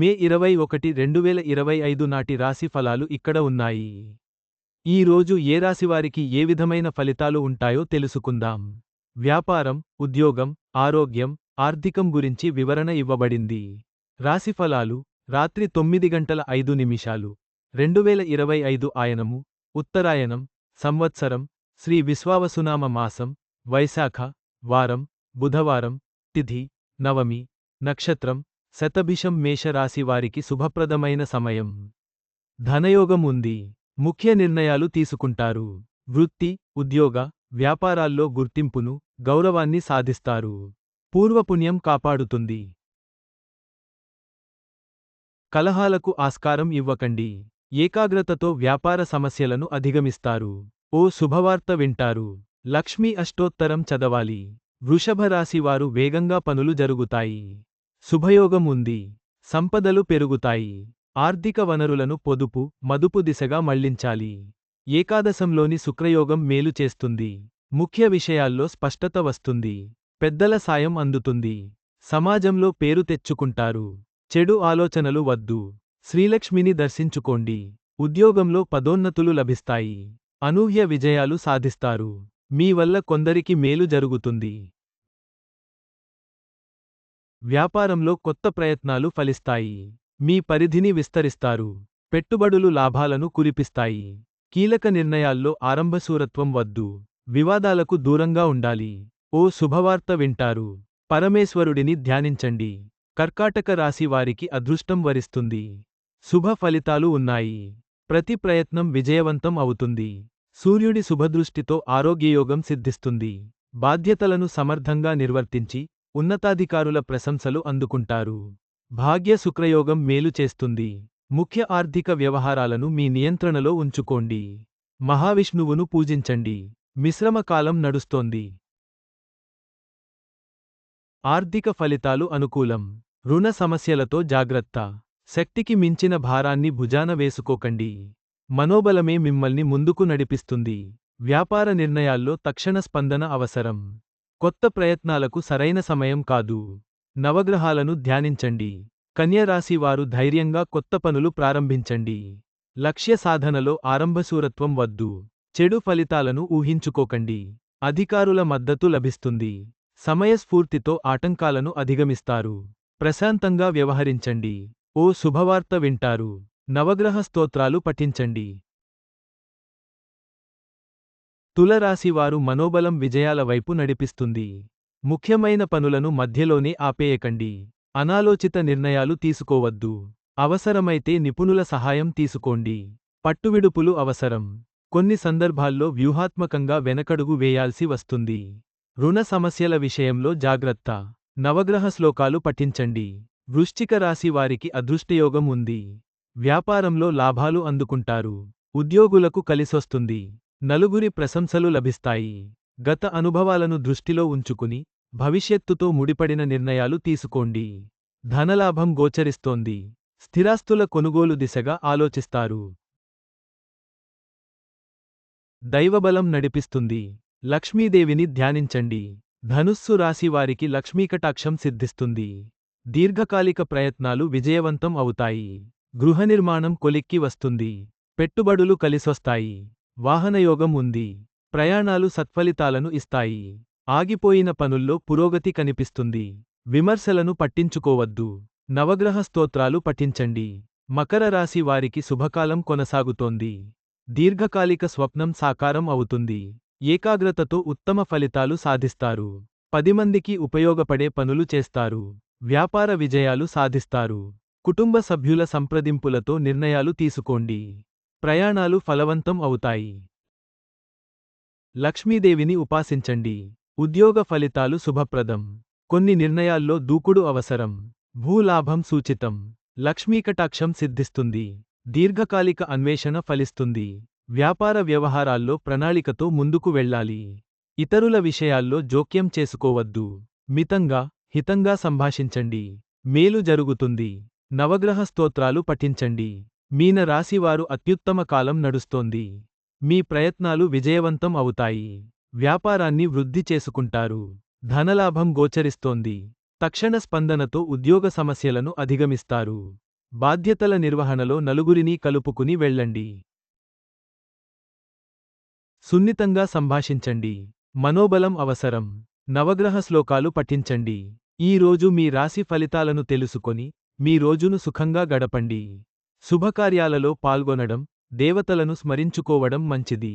మే ఇరవై ఒకటి రెండు వేల ఇరవై ఐదు నాటి రాశి ఫలాలు ఇక్కడ ఉన్నాయి. ఈ రోజు ఏ రాశివారికి ఏ విధమైన ఫలితాలు ఉంటాయో తెలుసుకుందాం. వ్యాపారం ఉద్యోగం ఆరోగ్యం ఆర్థికం గురించి వివరణ ఇవ్వబడింది. రాశి ఫలాలు రాత్రి తొమ్మిది గంటల ఐదు నిమిషాలు. రెండు వేల ఇరవై ఐదు ఆయనము ఉత్తరాయణం సంవత్సరం శ్రీ విశ్వావసునామ మాసం వైశాఖ వారం బుధవారం తిథి నవమి నక్షత్రం శతభిషం మేషరాశి వారికి శుభప్రదమైన సమయం. ధనయోగం ఉంది. ముఖ్య నిర్ణయాలు తీసుకుంటారు. వృత్తి ఉద్యోగ వ్యాపారాల్లో గుర్తింపును గౌరవాన్ని సాధిస్తారు. పూర్వపుణ్యం కాపాడుతుంది. కలహాలకు ఆస్కారం ఇవ్వకండి. ఏకాగ్రతతో వ్యాపార సమస్యలను అధిగమిస్తారు. ఓ శుభవార్త వింటారు. లక్ష్మీ అష్టోత్తరం చదవాలి. వృషభ రాశివారు వేగంగా పనులు జరుగుతాయి. శుభయోగం ఉంది సంపదలు పెరుగుతాయి. ఆర్థిక వనరులను పొదుపు మదుపు దిశగా మళ్ళించాలి. ఏకాదశంలోని శుక్రయోగం మేలు చేస్తుంది. ముఖ్య విషయాల్లో స్పష్టత వస్తుంది. పెద్దల సాయం అందుతుంది. సమాజంలో పేరు తెచ్చుకుంటారు. చెడు ఆలోచనలు వద్దు. శ్రీలక్ష్మిని దర్శించుకోండి. ఉద్యోగంలో పదోన్నతులు లభిస్తాయి. అనూహ్య విజయాలు సాధిస్తారు. మీ వల్ల కొందరికి మేలు జరుగుతుంది. వ్యాపారంలో కొత్త ప్రయత్నాలు ఫలిస్తాయి. మీ పరిధిని విస్తరిస్తారు. పెట్టుబడులు లాభాలను కురిపిస్తాయి. కీలక నిర్ణయాల్లో ఆరంభశూరత్వం వద్దు. వివాదాలకు దూరంగా ఉండాలి. ఓ శుభవార్త వింటారు. పరమేశ్వరుడిని ధ్యానించండి. కర్కాటక రాశి వారికి అదృష్టం వరిస్తుంది. శుభ ఫలితాలు ఉన్నాయి. ప్రతి ప్రయత్నం విజయవంతం అవుతుంది. సూర్యుడి శుభదృష్టితో ఆరోగ్యయోగం సిద్ధిస్తుంది. బాధ్యతలను సమర్థంగా నిర్వర్తించి ఉన్నతాధికారుల ప్రశంసలు అందుకుంటారు. భాగ్య శుక్రయోగం మేలు చేస్తుంది. ముఖ్య ఆర్థిక వ్యవహారాలను మీ నియంత్రణలో ఉంచుకోండి. మహావిష్ణువును పూజించండి. మిశ్రమ కాలం నడుస్తోంది. ఆర్థిక ఫలితాలు అనుకూలం. రుణ సమస్యలతో జాగ్రత్త. శక్తికి మించిన భారాన్ని భుజాన వేసుకోకండి. మనోబలమే మిమ్మల్ని ముందుకు నడిపిస్తుంది. వ్యాపార నిర్ణయాల్లో తక్షణ స్పందన అవసరం. కొత్త ప్రయత్నాలకు సరైన సమయం కాదు. నవగ్రహాలను ధ్యానించండి. కన్యరాశి వారు ధైర్యంగా కొత్త పనులు ప్రారంభించండి. లక్ష్య సాధనలో ఆరంభశూరత్వం వద్దు. చెడు ఫలితాలను ఊహించుకోకండి. అధికారుల మద్దతు లభిస్తుంది. సమయస్ఫూర్తితో ఆటంకాలను అధిగమిస్తారు. ప్రశాంతంగా వ్యవహరించండి. ఓ శుభవార్త వింటారు. నవగ్రహ స్తోత్రాలు పఠించండి. తులరాశివారు మనోబలం విజయాల వైపు నడిపిస్తుంది. ముఖ్యమైన పనులను మధ్యలోనే ఆపేయకండి. అనాలోచిత నిర్ణయాలు తీసుకోవద్దు. అవసరమైతే నిపుణుల సహాయం తీసుకోండి. పట్టువిడుపులు అవసరం. కొన్ని సందర్భాల్లో వ్యూహాత్మకంగా వెనకడుగు వేయాల్సి వస్తుంది. రుణ సమస్యల విషయంలో జాగ్రత్త. నవగ్రహ శ్లోకాలు పఠించండి. వృశ్చిక రాశి వారికి అదృష్టయోగం ఉంది. వ్యాపారంలో లాభాలు అందుకుంటారు. ఉద్యోగులకు కలిసొస్తుంది. నలుగురి ప్రశంసలు లభిస్తాయి. గత అనుభవాలను దృష్టిలో ఉంచుకుని భవిష్యత్తుతో ముడిపడిన నిర్ణయాలు తీసుకోండి. ధనలాభం గోచరిస్తోంది. స్థిరాస్తుల కొనుగోలు దిశగా ఆలోచిస్తారు. దైవబలం నడిపిస్తుంది. లక్ష్మీదేవిని ధ్యానించండి. ధనుస్సు రాశివారికి లక్ష్మీకటాక్షం సిద్ధిస్తుంది. దీర్ఘకాలిక ప్రయత్నాలు విజయవంతం అవుతాయి. గృహనిర్మాణం కొలిక్కి వస్తుంది. పెట్టుబడులు కలిసొస్తాయి. వాహనయోగం ఉంది. ప్రయాణాలు సత్ఫలితాలను ఇస్తాయి. ఆగిపోయిన పనుల్లో పురోగతి కనిపిస్తుంది. విమర్శలను పట్టించుకోవద్దు. నవగ్రహ స్తోత్రాలు పఠించండి. మకర రాశి వారికి శుభకాలం కొనసాగుతోంది. దీర్ఘకాలిక స్వప్నం సాకారం అవుతుంది. ఏకాగ్రతతో ఉత్తమ ఫలితాలు సాధిస్తారు. పదిమందికి ఉపయోగపడే పనులు చేస్తారు. వ్యాపార విజయాలు సాధిస్తారు. కుటుంబ సభ్యుల సంప్రదింపులతో నిర్ణయాలు తీసుకోండి. ప్రయాణాలు ఫలవంతం అవుతాయి. లక్ష్మీదేవిని ఉపాసించండి. ఉద్యోగ ఫలితాలు శుభప్రదం. కొన్ని నిర్ణయాల్లో దూకుడు అవసరం. భూలాభం సూచితం. లక్ష్మీకటాక్షం సిద్ధిస్తుంది. దీర్ఘకాలిక అన్వేషణ ఫలిస్తుంది. వ్యాపార వ్యవహారాల్లో ప్రణాళికతో ముందుకు వెళ్ళాలి. ఇతరుల విషయాల్లో జోక్యం చేసుకోవద్దు. మితంగా హితంగా సంభాషించండి. మేలు జరుగుతుంది. నవగ్రహ స్తోత్రాలు పఠించండి. మీన రాశివారు అత్యుత్తమ కాలం నడుస్తోంది. మీ ప్రయత్నాలు విజయవంతం అవుతాయి. వ్యాపారాన్ని వృద్ధి చేసుకుంటారు. ధనలాభం గోచరిస్తోంది. తక్షణ స్పందనతో ఉద్యోగ సమస్యలను అధిగమిస్తారు. బాధ్యతల నిర్వహణలో నలుగురినీ కలుపుకుని వెళ్ళండి. సున్నితంగా సంభాషించండి. మనోబలం అవసరం. నవగ్రహ శ్లోకాలు పఠించండి. ఈ రోజు మీ రాశి ఫలితాలను తెలుసుకొని మీ రోజును సుఖంగా గడపండి. శుభకార్యాలలో పాల్గొనడం దేవతలను స్మరించుకోవడం మంచిది.